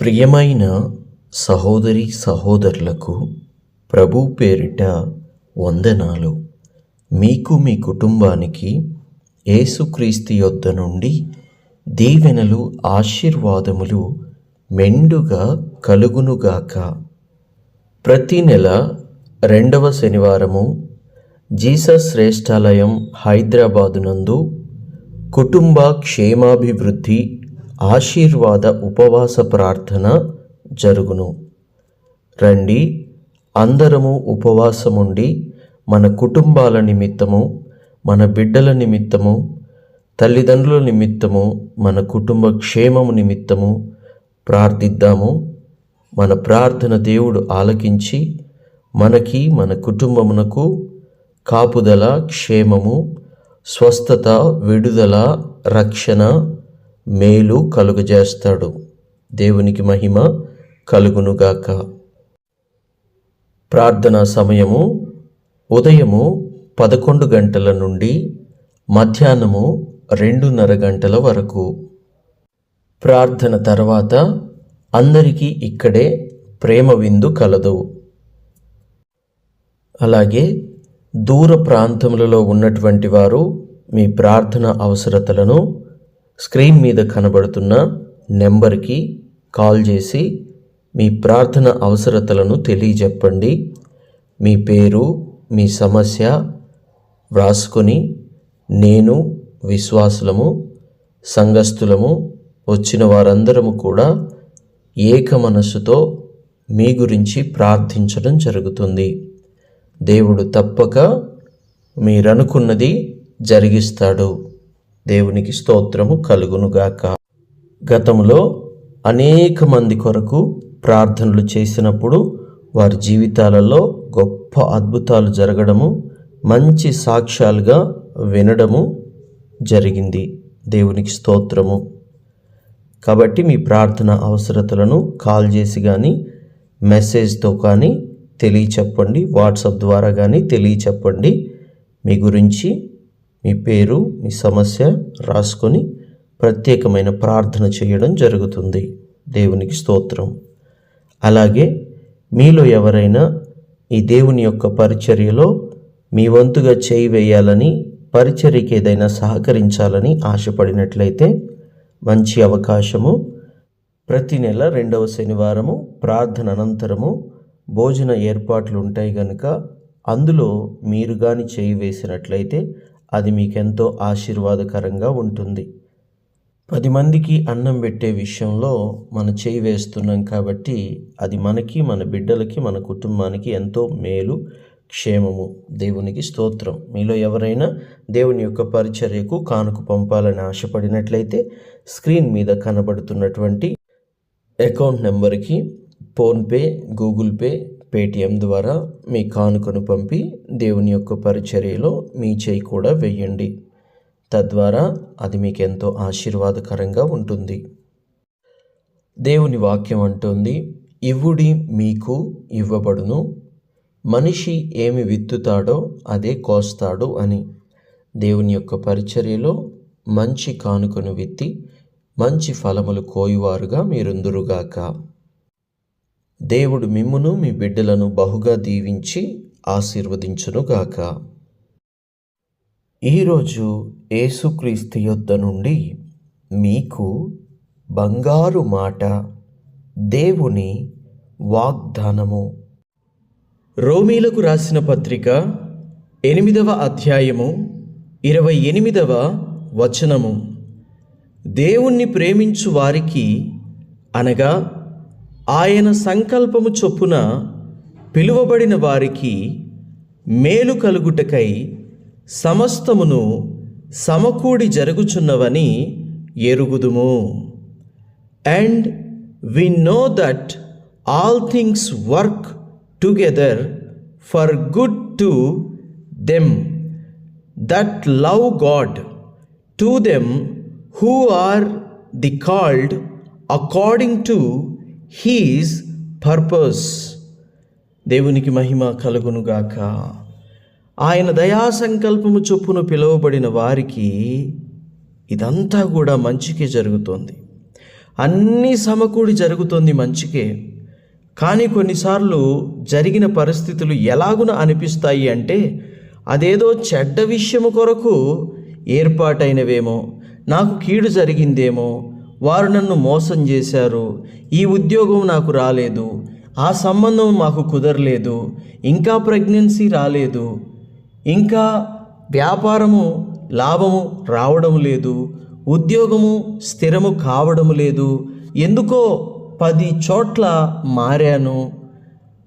ప్రియమైన సహోదరి సహోదరులకు ప్రభు పేరిట వందనాలు. మీకు మీ కుటుంబానికి ఏసుక్రీస్తు యొద్ద నుండి దీవెనలు ఆశీర్వాదములు మెండుగా కలుగునుగాక. ప్రతి నెల రెండవ శనివారము జీసస్ శ్రేష్టాలయం హైదరాబాదు నందు కుటుంబ క్షేమాభివృద్ధి ఆశీర్వాద ఉపవాస ప్రార్థన జరుగును. రండి అందరము ఉపవాసముండి మన కుటుంబాల నిమిత్తము మన బిడ్డల నిమిత్తము తల్లిదండ్రుల నిమిత్తము మన కుటుంబ క్షేమము నిమిత్తము ప్రార్థిద్దాము. మన ప్రార్థన దేవుడు ఆలకించి మనకి మన కుటుంబమునకు కాపుదల క్షేమము స్వస్థత విడుదల రక్షణ మేలు కలుగజేస్తాడు. దేవునికి మహిమ కలుగునుగాక. ప్రార్థనా సమయము ఉదయము పదకొండు గంటల నుండి మధ్యాహ్నము రెండున్నర గంటల వరకు. ప్రార్థన తర్వాత అందరికీ ఇక్కడే ప్రేమ విందు కలదు. అలాగే దూర ప్రాంతములలో ఉన్నటువంటి వారు మీ ప్రార్థన అవసరతలను స్క్రీన్ మీద కనబడుతున్న నెంబర్కి కాల్ చేసి మీ ప్రార్థన అవసరతలను తెలియజెప్పండి. మీ పేరు మీ సమస్య వ్రాసుకొని నేను విశ్వాసులము సంఘస్థులము వచ్చిన వారందరము కూడా ఏక మనస్సుతో మీ గురించి ప్రార్థించడం జరుగుతుంది. దేవుడు తప్పక మీరనుకున్నది జరిగిస్తాడు. దేవునికి స్తోత్రము కలుగునుగాక. గతంలో అనేక మంది కొరకు ప్రార్థనలు చేసినప్పుడు వారి జీవితాలలో గొప్ప అద్భుతాలు జరగడము మంచి సాక్ష్యాలుగా వినడము జరిగింది. దేవునికి స్తోత్రము. కాబట్టి మీ ప్రార్థన అవసరతలను కాల్ చేసి కానీ మెసేజ్తో కానీ తెలియచెప్పండి వాట్సాప్ ద్వారా కానీ తెలియచెప్పండి. మీ గురించి మీ పేరు మీ సమస్య రాసుకొని ప్రత్యేకమైన ప్రార్థన చేయడం జరుగుతుంది. దేవునికి స్తోత్రం. అలాగే మీలో ఎవరైనా ఈ దేవుని యొక్క పరిచర్యలో మీ వంతుగా చేయి వేయాలని పరిచర్యకి ఏదైనా సహకరించాలని ఆశపడినట్లయితే మంచి అవకాశము. ప్రతి నెల రెండవ శనివారము ప్రార్థన అనంతరము భోజన ఏర్పాట్లు ఉంటాయి కనుక అందులో మీరు కానీ చేయి వేసినట్లయితే అది మీకెంతో ఆశీర్వాదకరంగా ఉంటుంది. పది మందికి అన్నం పెట్టే విషయంలో మన చేయి వేస్తున్నాం కాబట్టి అది మనకి మన బిడ్డలకి మన కుటుంబానికి ఎంతో మేలు క్షేమము. దేవునికి స్తోత్రం. మీలో ఎవరైనా దేవుని యొక్క పరిచర్యకు కానుక పంపాలని ఆశపడినట్లయితే స్క్రీన్ మీద కనబడుతున్నటువంటి అకౌంట్ నెంబర్కి ఫోన్పే గూగుల్ పే పేటిఎం ద్వారా మీ కానుకను పంపి దేవుని యొక్క పరిచర్యలో మీ చేయి కూడా వేయండి. తద్వారా అది మీకు ఎంతో ఆశీర్వాదకరంగా ఉంటుంది. దేవుని వాక్యం అంటుంది ఇవ్వుడి మీకు ఇవ్వబడును. మనిషి ఏమి విత్తుతాడో అదే కోస్తాడు అని. దేవుని యొక్క పరిచర్యలో మంచి కానుకను విత్తి మంచి ఫలములు కోయువారుగా మీరుందురుగాక. దేవుడు మిమ్మును మీ బిడ్డలను బహుగా దీవించి ఆశీర్వదించునుగాక. ఈరోజు యేసుక్రీస్తు యొద్ద నుండి మీకు బంగారు మాట దేవుని వాగ్దానము. రోమీలకు రాసిన పత్రిక ఎనిమిదవ అధ్యాయము ఇరవై ఎనిమిదవ వచనము. దేవుణ్ణి ప్రేమించు వారికి అనగా ఆయన సంకల్పము చొప్పున పిలువబడిన వారికి మేలు కలుగుటకై సమస్తమును సమకూడి జరుగుచున్నవని ఎరుగుదుము. And we know that all things work together for good to them that love God to them who are the called according to his purpose దేవునికి మహిమ కలుగునుగాక. ఆయన దయా సంకల్పము చొప్పున పిలువబడిన వారికి ఇదంతా కూడా మంచికే జరుగుతోంది. అన్నీ సమకూడి జరుగుతోంది మంచికే. కానీ కొన్నిసార్లు జరిగిన పరిస్థితులు ఎలాగున అనిపిస్తాయి అంటే అదేదో చెడ్డ విషయము కొరకు ఏర్పాటైనవేమో నాకు కీడు జరిగిందేమో వారు నన్ను మోసం చేశారు. ఈ ఉద్యోగం నాకు రాలేదు. ఆ సంబంధం మాకు కుదరలేదు. ఇంకా ప్రెగ్నెన్సీ రాలేదు. ఇంకా వ్యాపారము లాభము రావడం లేదు. ఉద్యోగము స్థిరము కావడం లేదు. ఎందుకో పది చోట్ల మారాను.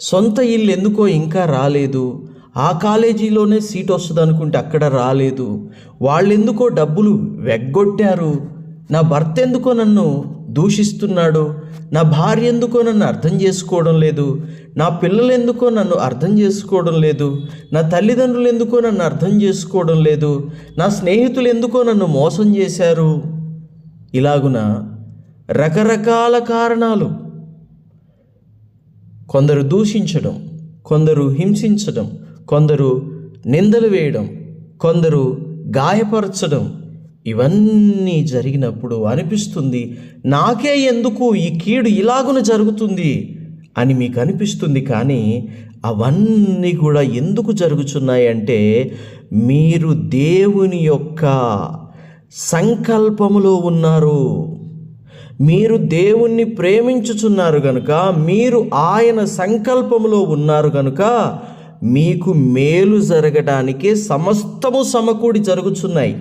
సొంత ఇల్లు ఎందుకో ఇంకా రాలేదు. ఆ కాలేజీలోనే సీట్ వస్తుంది అనుకుంటే అక్కడ రాలేదు. వాళ్ళెందుకో డబ్బులు వెగ్గొట్టారు. నా భర్త ఎందుకో నన్ను దూషిస్తున్నాడు నా భార్య ఎందుకో నన్ను అర్థం చేసుకోవడం లేదు నా పిల్లలు ఎందుకో నన్ను అర్థం చేసుకోవడం లేదు నా తల్లిదండ్రులు ఎందుకో నన్ను అర్థం చేసుకోవడం లేదు నా స్నేహితులు ఎందుకో నన్ను మోసం చేశారు. ఇలాగున రకరకాల కారణాలు. కొందరు దూషించడం కొందరు హింసించడం కొందరు నిందలు వేయడం కొందరు గాయపరచడం ఇవన్నీ జరిగినప్పుడు అనిపిస్తుంది నాకే ఎందుకు ఈ కీడు ఇలాగున జరుగుతుంది అని మీకు అనిపిస్తుంది కానీ అవన్నీ కూడా ఎందుకు జరుగుతున్నాయంటే మీరు దేవుని యొక్క సంకల్పములో ఉన్నారు. మీరు దేవుణ్ణి ప్రేమించుచున్నారు గనుక మీరు ఆయన సంకల్పములో ఉన్నారు గనుక మీకు మేలు జరగడానికి సమస్తము సమకూడి జరుగుచున్నాయి.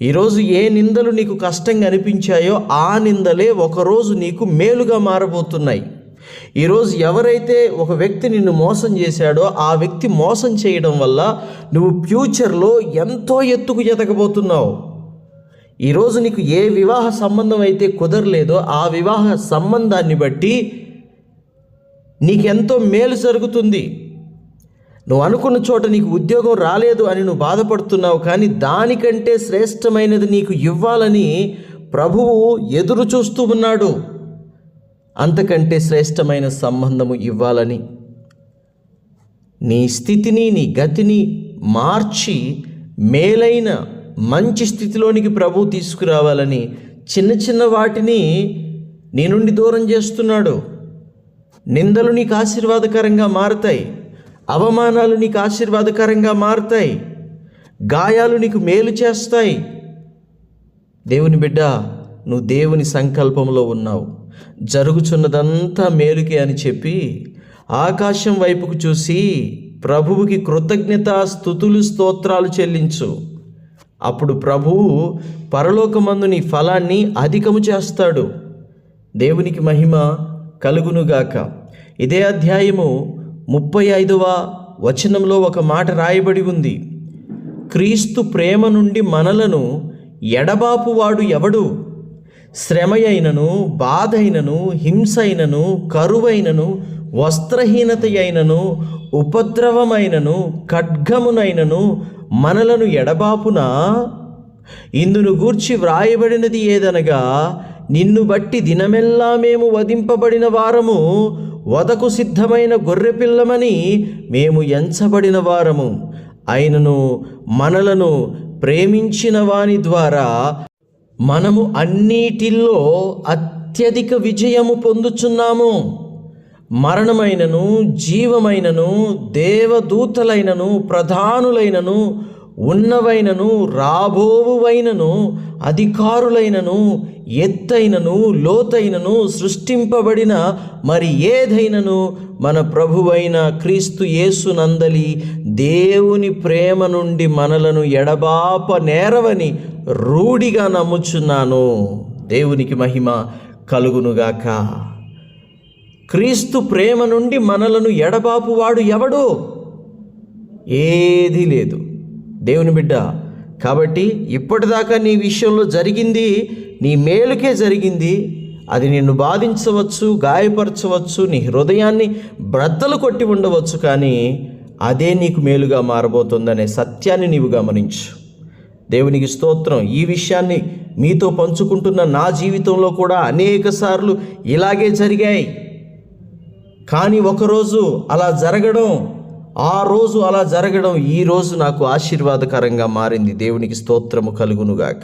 ఈరోజు ఏ నిందలు నీకు కష్టంగా అనిపించాయో ఆ నిందలే ఒకరోజు నీకు మేలుగా మారబోతున్నాయి. ఈరోజు ఎవరైతే ఒక వ్యక్తి నిన్ను మోసం చేశాడో ఆ వ్యక్తి మోసం చేయడం వల్ల నువ్వు ఫ్యూచర్లో ఎంతో ఎత్తుకు ఎదగబోతున్నావు. ఈరోజు నీకు ఏ వివాహ సంబంధం అయితే కుదరలేదో ఆ వివాహ సంబంధాన్ని బట్టి నీకెంతో మేలు జరుగుతుంది. నువ్వు అనుకున్న చోట నీకు ఉద్యోగం రాలేదు అని నువ్వు బాధపడుతున్నావు కానీ దానికంటే శ్రేష్టమైనది నీకు ఇవ్వాలని ప్రభువు ఎదురు చూస్తూ ఉన్నాడు. అంతకంటే శ్రేష్టమైన సంబంధము ఇవ్వాలని. నీ స్థితిని నీ గతిని మార్చి మేలైన మంచి స్థితిలోనికి ప్రభు తీసుకురావాలని చిన్న చిన్న వాటిని నీ నుండి దూరం చేస్తున్నాడు. నిందలు నీకు ఆశీర్వాదకరంగా మారతాయి. అవమానాలు నీకు ఆశీర్వాదకరంగా మారుతాయి. గాయాలు నీకు మేలు చేస్తాయి. దేవుని బిడ్డ నువ్వు దేవుని సంకల్పంలో ఉన్నావు. జరుగుచున్నదంతా మేలుకే అని చెప్పి ఆకాశం వైపుకు చూసి ప్రభువుకి కృతజ్ఞత స్థుతులు స్తోత్రాలు చెల్లించు. అప్పుడు ప్రభువు పరలోకమందు నీ ఫలాన్ని అధికము చేస్తాడు. దేవునికి మహిమ కలుగునుగాక. ఇదే అధ్యాయము ముప్పై ఐదవ వచనంలో ఒక మాట రాయబడి ఉంది. క్రీస్తు ప్రేమ నుండి మనలను ఎడబాపువాడు ఎవడు? శ్రమయైనను బాధైనను హింసైనను కరువైనను వస్త్రహీనత అయినను ఉపద్రవమైనను ఖడ్గమునైనను మనలను ఎడబాపున? ఇందును గూర్చి వ్రాయబడినది ఏదనగా నిన్ను బట్టి దినమెల్లా మేము వధింపబడిన వారము వదకు సిద్ధమైన గొర్రెపిల్లమని మేము ఎంచబడిన వారము. అయినను మనలను ప్రేమించిన వాని ద్వారా మనము అన్నిటిల్లో అత్యధిక విజయము పొందుచున్నాము. మరణమైనను జీవమైనను దేవదూతలైనను ప్రధానులైనను ఉన్నవైనను రాబోవువైనను అధికారులైనను ఎత్తైనను లోతైనను సృష్టింపబడిన మరి ఏదైనను మన ప్రభువైన క్రీస్తు యేసునందలి దేవుని ప్రేమ నుండి మనలను ఎడబాప నేరవని రూఢిగా నమ్ముచున్నాను. దేవునికి మహిమ కలుగునుగాక. క్రీస్తు ప్రేమ నుండి మనలను ఎడబాపువాడు ఎవడు? ఏదీ లేదు. దేవుని బిడ్డ కాబట్టి ఇప్పటిదాకా నీ విషయంలో జరిగింది నీ మేలుకే జరిగింది. అది నిన్ను బాధించవచ్చు గాయపరచవచ్చు నీ హృదయాన్ని బ్రద్దలు కొట్టి ఉండవచ్చు కానీ అదే నీకు మేలుగా మారబోతుందనే సత్యాన్ని నీవు గమనించు. దేవునికి స్తోత్రం. ఈ విషయాన్ని మీతో పంచుకుంటున్న నా జీవితంలో కూడా అనేక సార్లు ఇలాగే జరిగాయి. కానీ ఒకరోజు అలా జరగడం ఆ రోజు అలా జరగడం ఈ రోజు నాకు ఆశీర్వాదకరంగా మారింది. దేవునికి స్తోత్రము కలుగునుగాక.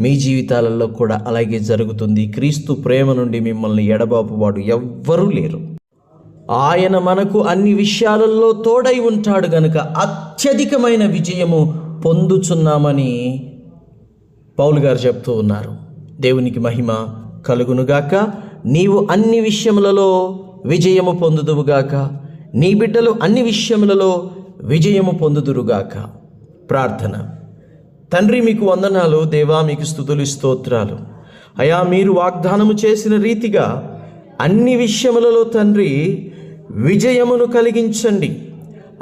మీ జీవితాలలో కూడా అలాగే జరుగుతుంది. క్రీస్తు ప్రేమ నుండి మిమ్మల్ని ఎడబాపువాడు ఎవ్వరూ లేరు. ఆయన మనకు అన్ని విషయాలలో తోడై ఉంటాడు గనుక అత్యధికమైన విజయము పొందుచున్నామని పౌలు గారు చెప్తూ ఉన్నారు. దేవునికి మహిమ కలుగునుగాక నీవు అన్ని విషయములలో విజయము పొందుదువుగాక నీ బిడ్డలు అన్ని విషయములలో విజయము పొందుదురుగాక ప్రార్థన. తండ్రి మీకు వందనాలు దేవా మీకు స్థుతులు స్తోత్రాలు. అయా మీరు వాగ్దానము చేసిన రీతిగా అన్ని విషయములలో తండ్రి విజయమును కలిగించండి.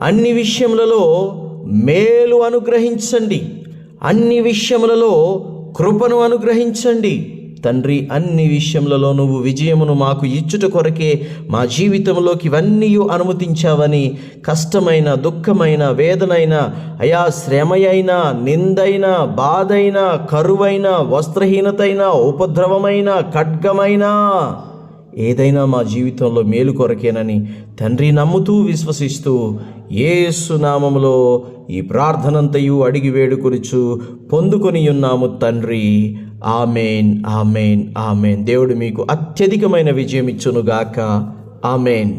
అన్ని విషయములలో మేలు అనుగ్రహించండి. అన్ని విషయములలో కృపను అనుగ్రహించండి. తండ్రి అన్ని విషయములలో నువ్వు విజయమును మాకు ఇచ్చుట కొరకే మా జీవితంలోకి ఇవన్నీ అనుమతించావని కష్టమైన దుఃఖమైన వేదనైన అయా శ్రమయైన నిందైన బాధైన కరువైన వస్త్రహీనతైన ఉపద్రవమైన ఖడ్గమైనా ఏదైనా మా జీవితంలో మేలు కొరకేనని తండ్రి నమ్ముతూ విశ్వసిస్తూ ఏసు నామములో ఈ ప్రార్థనంతయు అడిగి వేడుకొనిచు పొందుకొని ఉన్నాము తండ్రి. Amen amen amen. దేవుడు మీకు అత్యధికమైన విజయం ఇచ్చునుగాక ఆమెన్.